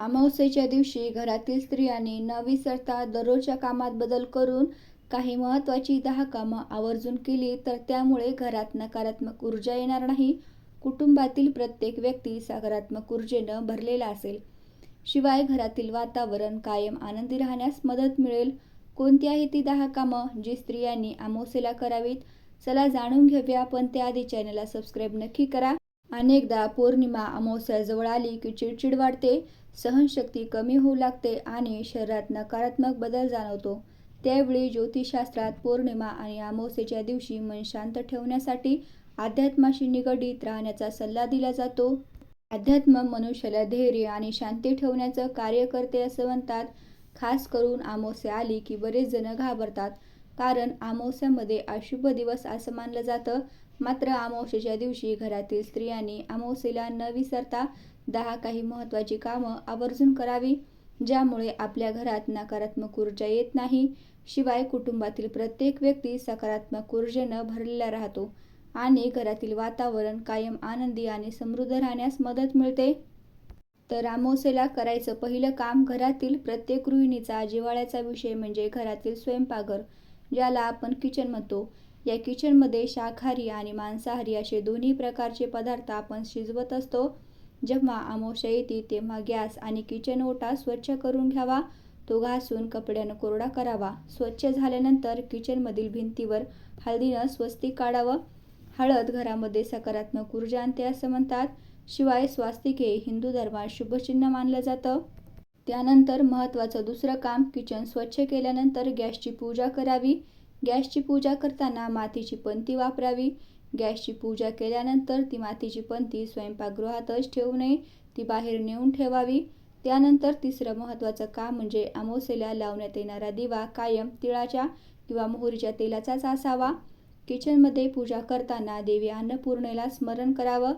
अमावस्येच्या दिवशी घरातील स्त्रियांनी न विसरता दररोजच्या कामात बदल करून काही महत्त्वाची दहा कामं आवर्जून केली तर त्यामुळे घरात नकारात्मक ऊर्जा येणार नाही. कुटुंबातील प्रत्येक व्यक्ती सकारात्मक ऊर्जेनं भरलेला असेल. शिवाय घरातील वातावरण कायम आनंदी राहण्यास मदत मिळेल. कोणती आहे ती दहा कामं जी स्त्रियांनी अमावस्येला करावीत चला जाणून घेऊया पण त्याआधी चॅनलला सबस्क्राईब नक्की करा. अनेकदा पौर्णिमा अमावस्या जवळ आली की चिडचिड वाढते सहनशक्ती कमी होऊ लागते आणि शरीरात नकारात्मक बदल जाणवतो. त्यावेळी ज्योतिषशास्त्रात पौर्णिमा आणि अमावस्येच्या दिवशी मन शांत ठेवण्यासाठी अध्यात्माशी निगडीत राहण्याचा सल्ला दिला जातो. अध्यात्म मनुष्याला धैर्य आणि शांती ठेवण्याचं कार्य करते असं म्हणतात. खास करून अमावस्या आली की बरेच जण घाबरतात कारण अमावस्यामध्ये अशुभ दिवस असं मानलं जातं. मात्र अमावस्येच्या दिवशी घरातील स्त्रियांनी अमावस्येला न विसरता दहा काही महत्त्वाची कामं आवर्जून करावी ज्यामुळे आपल्या घरात नकारात्मक ऊर्जा येत नाही. शिवाय कुटुंबातील प्रत्येक व्यक्ती सकारात्मक ऊर्जेनं भरलेला राहतो आणि घरातील वातावरण कायम आनंदी आणि समृद्ध राहण्यास मदत मिळते. तर अमावस्येला करायचं पहिलं काम घरातील प्रत्येक गृहिणीचा जिव्हाळ्याचा विषय म्हणजे घरातील स्वयंपाकघर ज्याला आपण किचन म्हणतो. या किचनमध्ये शाकाहारी आणि मांसाहारी असे दोन्ही प्रकारचे पदार्थ आपण शिजवत असतो. जेव्हा अमावस्या येते तेव्हा गॅस आणि किचन ओटा स्वच्छ करून घ्यावा. तो घासून कपड्यानं कोरडा करावा. स्वच्छ झाल्यानंतर किचनमधील भिंतीवर हळदीनं स्वस्तिक काढावं. हळद घरामध्ये सकारात्मक ऊर्जा आणते असं म्हणतात. शिवाय स्वास्तिक हे हिंदू धर्मात शुभचिन्ह मानलं जातं. त्यानंतर महत्त्वाचं दुसरं काम किचन स्वच्छ केल्यानंतर गॅसची पूजा करावी. गॅसची पूजा करताना मातीची पंती वापरावी. गॅसची पूजा केल्यानंतर ती मातीची पंती स्वयंपाकगृहातच ठेवू नये ती बाहेर नेऊन ठेवावी. त्यानंतर तिसरं महत्त्वाचं काम म्हणजे अमावस्येला लावण्यात येणारा दिवा कायम तिळाच्या किंवा मोहरीच्या तेलाचाच असावा किचनमध्ये पूजा करताना देवी अन्नपूर्णेला स्मरण करावं.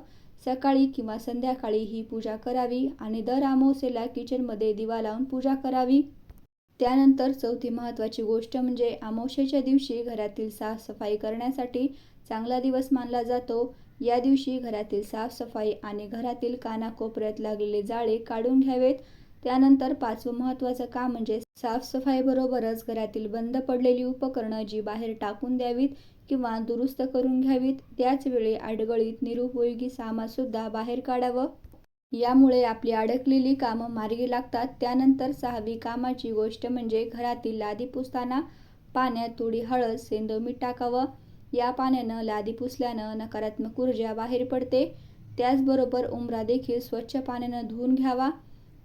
सकाळी किंवा संध्याकाळी ही पूजा करावी आणि दर अमावस्येला किचनमध्ये दिवा लावून पूजा करावी. त्यानंतर चौथी महत्त्वाची गोष्ट म्हणजे अमावस्येच्या दिवशी घरातील साफसफाई करण्यासाठी चांगला दिवस मानला जातो. या दिवशी घरातील साफसफाई आणि घरातील कानाकोपऱ्यात लागलेले जाळे काढून घ्यावेत. त्यानंतर पाचवं महत्त्वाचं काम म्हणजे साफसफाईबरोबरच घरातील बंद पडलेली उपकरणं जी बाहेर टाकून द्यावीत किंवा दुरुस्त करून घ्यावीत त्याचवेळी अडगळीत निरुपयोगी सामानसुद्धा बाहेर काढावं. यामुळे आपली अडकलेली कामं मार्गी लागतात. त्यानंतर सहावी कामाची गोष्ट म्हणजे घरातील लादी पुसताना पाण्यात थोडी हळद सेंदव मीठ टाकावं. या पाण्यानं लादी पुसल्यानं नकारात्मक ऊर्जा बाहेर पडते. त्याचबरोबर उंबरा देखील स्वच्छ पाण्यानं धुवून घ्यावा.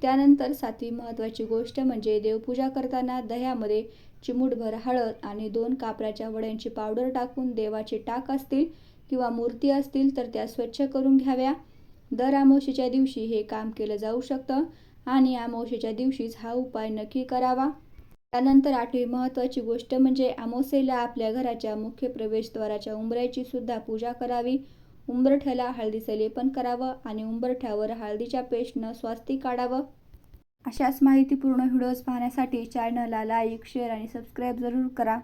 त्यानंतर सातवी महत्त्वाची गोष्ट म्हणजे देवपूजा करताना दह्यामध्ये चिमूटभर हळद आणि दोन कापराच्या वड्यांची पावडर टाकून देवाचे टाक असतील किंवा मूर्ती असतील तर त्या स्वच्छ करून घ्याव्या. दर आमोशीच्या दिवशी हे काम केलं जाऊ शकतं आणि आमोशीच्या दिवशीच हा उपाय नक्की करावा. त्यानंतर आठवी महत्त्वाची गोष्ट म्हणजे आमोसेला आपल्या घराच्या मुख्य प्रवेशद्वाराच्या उंबऱ्याची सुद्धा पूजा करावी. उंबरठ्याला हळदीचं लेपन करावं आणि उंबरठ्यावर हळदीच्या पेस्टनं स्वास्तिक काढावं. अशाच माहितीपूर्ण व्हिडिओज पाहण्यासाठी चॅनलला लाईक शेअर आणि सबस्क्राईब जरूर करा.